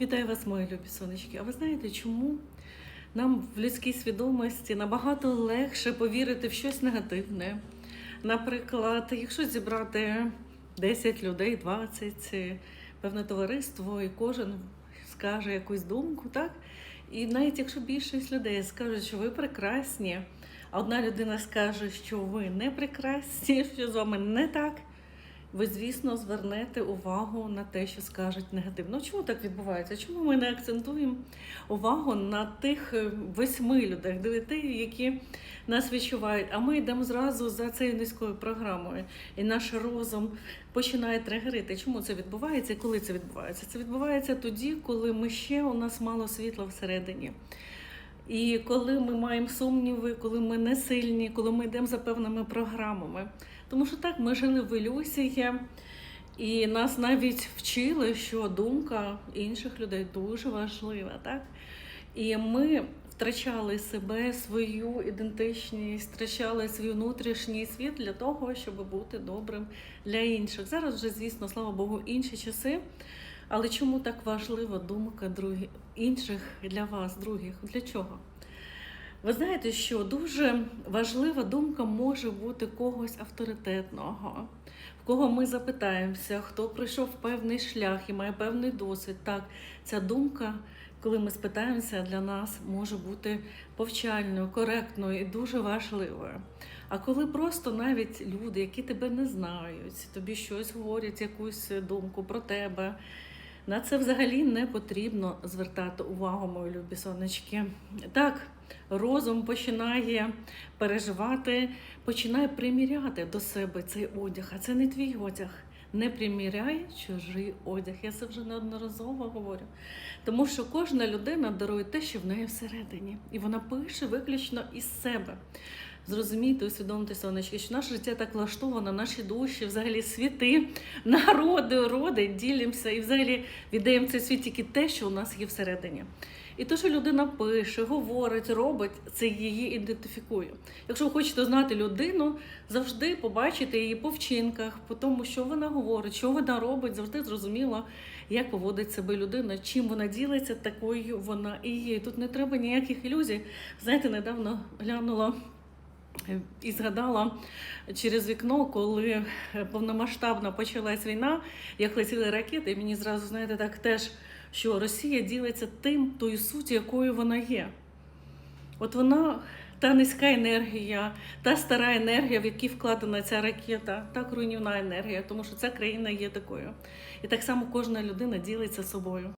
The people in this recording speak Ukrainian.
Вітаю вас, мої любі сонечки. А ви знаєте, чому нам в людській свідомості набагато легше повірити в щось негативне? Наприклад, якщо зібрати 10 людей, 20, певне товариство, і кожен скаже якусь думку, так? І навіть якщо більшість людей скажуть, що ви прекрасні, а одна людина скаже, що ви не прекрасні, що з вами не так. Ви, звісно, звернете увагу на те, що скажуть негативно. Ну, Чому так відбувається? Чому ми не акцентуємо увагу на тих е, восьми людей, дев'яти, які нас відчувають? А ми йдемо зразу за цією низькою програмою, і наш розум починає тригерити. Чому це відбувається і коли це відбувається? Це відбувається тоді, коли ми ще у нас мало світла всередині. І коли ми маємо сумніви, коли ми не сильні, коли ми йдемо за певними програмами. Тому що так, ми жили в ілюзії, і нас навіть вчили, що думка інших людей дуже важлива, так? І ми втрачали себе, свою ідентичність, втрачали свій внутрішній світ для того, щоб бути добрим для інших. Зараз вже, звісно, слава Богу, інші часи. Але чому так важлива думка другі, інших для вас, других? Для чого? Ви знаєте, що дуже важлива думка може бути когось авторитетного, в кого ми запитаємося, хто пройшов певний шлях і має певний досвід. Так, ця думка, коли ми спитаємося, для нас може бути повчальною, коректною і дуже важливою. А коли просто навіть люди, які тебе не знають, тобі щось говорять, якусь думку про тебе. На це взагалі не потрібно звертати увагу, мої любі сонечки. Так, розум починає переживати, починає приміряти до себе цей одяг, а це не твій одяг. Не приміряй чужий одяг. Я це вже неодноразово говорю. Тому що кожна людина дарує те, що в неї всередині, і вона пише виключно із себе. Зрозумійте, усвідомте, сонечки, що наше життя так влаштовано, наші душі, взагалі світи, народи, роди, ділимося і взагалі віддаємо цей світ тільки те, що у нас є всередині. І те, що людина пише, говорить, робить, це її ідентифікує. Якщо ви хочете знати людину, завжди побачите її по вчинках, по тому, що вона говорить, що вона робить, завжди зрозуміло, як поводить себе людина, чим вона ділиться, такою вона і є. Тут не треба ніяких ілюзій. Знаєте, недавно глянула. І згадала через вікно, коли повномасштабно почалась війна, як летіли ракети, і мені зразу, знаєте, так теж, що Росія ділиться тим, тою суттю, якою вона є. От вона, та низька енергія, та стара енергія, в якій вкладена ця ракета, так руйнівна енергія, тому що ця країна є такою. І так само кожна людина ділиться собою.